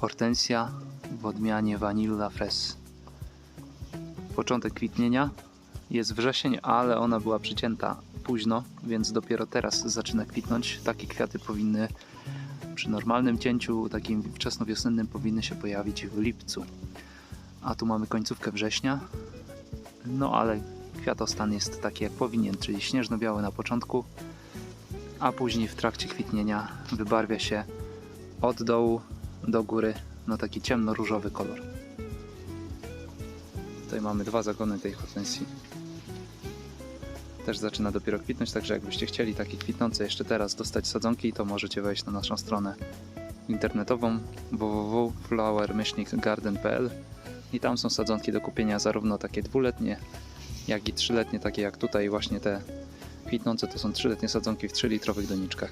Hortensja w odmianie Vanilla Fres. Początek kwitnienia jest wrzesień, ale ona była przycięta późno, więc dopiero teraz zaczyna kwitnąć. Takie kwiaty powinny przy normalnym cięciu, takim wczesnowiosennym, powinny się pojawić w lipcu. A tu mamy końcówkę września. No ale kwiatostan jest taki jak powinien, czyli śnieżno-biały na początku, a później w trakcie kwitnienia wybarwia się od dołu do góry na taki ciemno-różowy kolor. Tutaj mamy dwa zagony tej hortensji. Też zaczyna dopiero kwitnąć, także jakbyście chcieli takie kwitnące jeszcze teraz dostać sadzonki, to możecie wejść na naszą stronę internetową www.flower-garden.pl i tam są sadzonki do kupienia zarówno takie dwuletnie, jak i trzyletnie, takie jak tutaj właśnie te kwitnące to są trzyletnie sadzonki w 3 litrowych doniczkach.